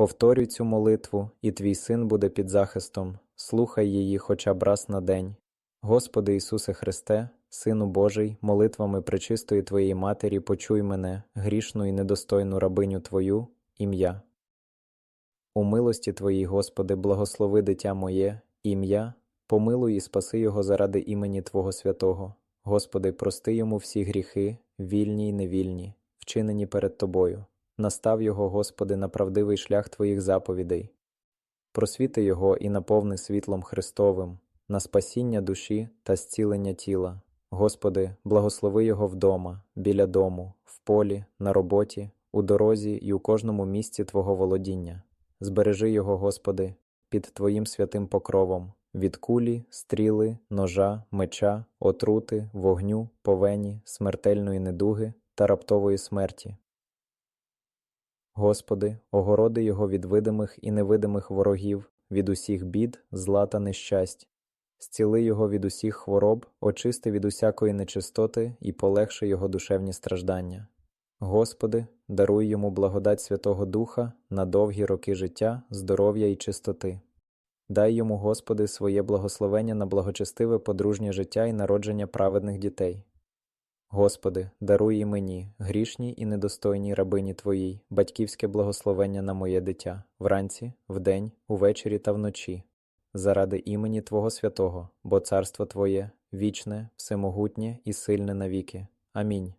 Повторюй цю молитву, і твій син буде під захистом. Слухай її хоча б раз на день. Господи Ісусе Христе, Сину Божий, молитвами пречистої Твоєї Матері, почуй мене, грішну і недостойну рабиню Твою, ім'я. У милості Твоїй, Господи, благослови дитя моє, ім'я, помилуй і спаси його заради імені Твого святого. Господи, прости йому всі гріхи, вільні й невільні, вчинені перед Тобою. Настав його, Господи, на правдивий шлях Твоїх заповідей. Просвіти його і наповни світлом Христовим, на спасіння душі та зцілення тіла. Господи, благослови його вдома, біля дому, в полі, на роботі, у дорозі і у кожному місці Твого володіння. Збережи його, Господи, під Твоїм святим покровом, від кулі, стріли, ножа, меча, отрути, вогню, повені, смертельної недуги та раптової смерті. Господи, огороди його від видимих і невидимих ворогів, від усіх бід, зла та нещасть. Зціли його від усіх хвороб, очисти від усякої нечистоти і полегши його душевні страждання. Господи, даруй йому благодать Святого Духа на довгі роки життя, здоров'я і чистоти. Дай йому, Господи, своє благословення на благочестиве подружнє життя і народження праведних дітей. Господи, даруй і мені, грішній і недостойній рабині Твоїй, батьківське благословення на моє дитя, вранці, вдень, увечері та вночі, заради імені Твого святого, бо царство Твоє вічне, всемогутнє і сильне навіки. Амінь.